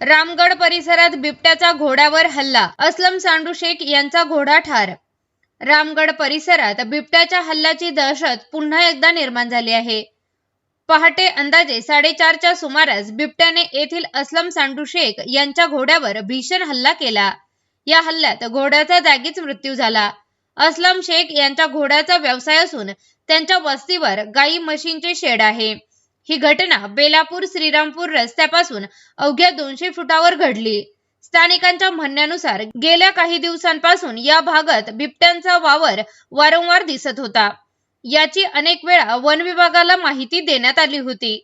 रामगड परिसरात बिबट्याचा घोड्यावर हल्ला. असलम सांडू शेख यांचा घोडा ठार. रामगड परिसरात बिबट्याच्या हल्ल्याची दहशत पुन्हा एकदा निर्माण झाली आहे. पहाटे अंदाजे साडेचारच्या सुमारास बिबट्याने येथील असलम सांडू शेख यांच्या घोड्यावर भीषण हल्ला केला. या हल्ल्यात घोड्याचा जागीच मृत्यू झाला. असलम शेख यांच्या घोड्याचा व्यवसाय असून त्यांच्या वस्तीवर गाई म्हशींचे शेड आहे. ही घटना बेलापूर श्रीरामपूर रस्त्यापासून अवघ्या दोनशे फुटावर घडली. स्थानिकांच्या म्हणण्यानुसार गेल्या काही दिवसांपासून या भागात बिबट्यांचा वावर वारंवार दिसत होता. याची अनेक वेळा वन विभागाला माहिती देण्यात आली होती.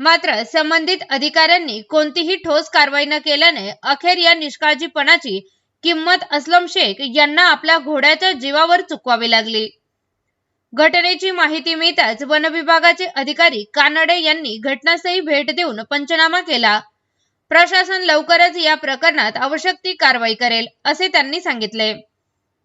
मात्र संबंधित अधिकाऱ्यांनी कोणतीही ठोस कारवाई न केल्याने अखेर या निष्काळजीपणाची किंमत असलम शेख यांना आपल्या घोड्याच्या जीवावर चुकवावी लागली. घटनेची माहिती मिळताच वन विभागाचे अधिकारी कानडे यांनी घटनास्थळी भेट देऊन पंचनामा केला. प्रशासन लवकरच या प्रकरणात आवश्यक ती कारवाई करेल असे त्यांनी सांगितले.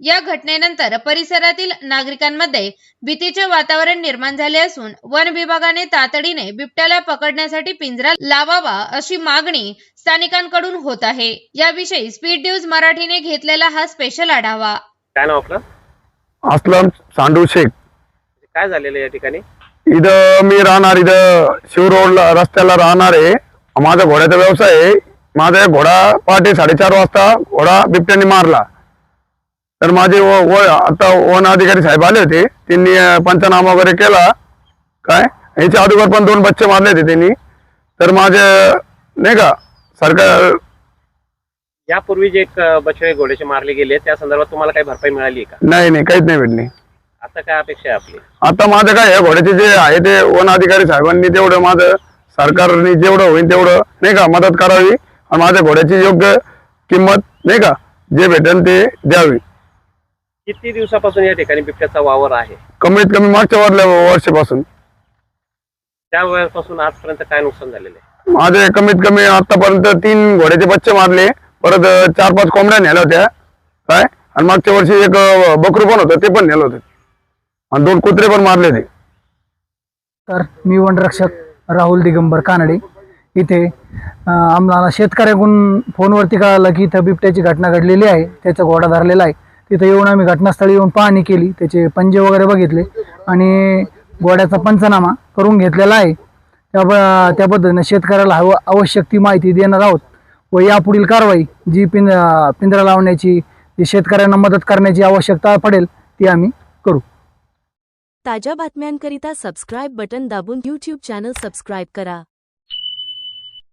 या घटनेनंतर परिसरातील नागरिकांमध्ये भीतीचे वातावरण निर्माण झाले असून वन विभागाने तातडीने बिबट्याला पकडण्यासाठी पिंजरा लावावा अशी मागणी स्थानिकांकडून होत आहे. याविषयी स्पीड न्यूज मराठीने घेतलेला हा स्पेशल आढावा. काय नाव आपलं? असलम सांडू शेख. काय झालेलं या ठिकाणी? इथं मी राहणार इथं शिव रोडला रस्त्याला राहणार आहे. माझा घोड्याचा व्यवसाय आहे. माझा घोडा पहाटे साडेचार वाजता घोडा बिबट्याने मारला. तर माझे व व- आता वन अधिकारी साहेब आले होते. त्यांनी पंचनामा वगैरे केला. काय? याच्या अगोदर पण दोन बच्चे मारले होते त्यांनी. तर माझे नाही का सरकार यापूर्वी जे एक बछडे घोड्याचे मारले गेले त्या संदर्भात तुम्हाला काही भरपाई मिळाली आहे का? नाही नाही काहीच नाही भेटली. आता काय अपेक्षा आहे आपली? आता माझं काय आहे घोड्याचे जे आहे ते वन अधिकारी साहेबांनी तेवढं माझं सरकारने जेवढं होईल तेवढं नाही का मदत करावी. आणि माझ्या घोड्याची योग्य किंमत नाही का जे भेटेल ते द्यावी. किती दिवसापासून या ठिकाणी बिबट्याचा वावर आहे? कमीत कमी मागच्या वरल्या वर्षापासून. त्या वेळेपासून आजपर्यंत काय नुकसान झालेलं आहे? माझे कमीत कमी आतापर्यंत तीन घोड्याचे बच्चे मारले. परत चार पाच कोंबड्या नेल्या होत्या. काय? आणि मागच्या वर्षी एक बकरू पण होतं ते पण नेलं होतं. आणि दोन कुत्रे पण मारले ते. तर मी वनरक्षक राहुल दिगंबर कानडे. इथे अं, आम्हाला शेतकऱ्याकडून फोनवरती कळालं की इथं बिबट्याची घटना घडलेली आहे. त्याचा घोडा धरलेला आहे. तिथं येऊन आम्ही घटनास्थळी येऊन पाहणी केली. त्याचे पंजे वगैरे बघितले आणि घोड्याचा पंचनामा करून घेतलेला आहे. त्या त्या पद्धतीनं शेतकऱ्याला हवं आवश्यक ती माहिती देणार आहोत व यापुढील कारवाई जी पिंज पिंजरा लावण्याची जी शेतकऱ्यांना मदत करण्याची आवश्यकता पडेल ती आम्ही करू. ताज्या बातम्यांकरिता सबस्क्राईब बटन दाबून यूट्यूब चॅनल सबस्क्राईब करा.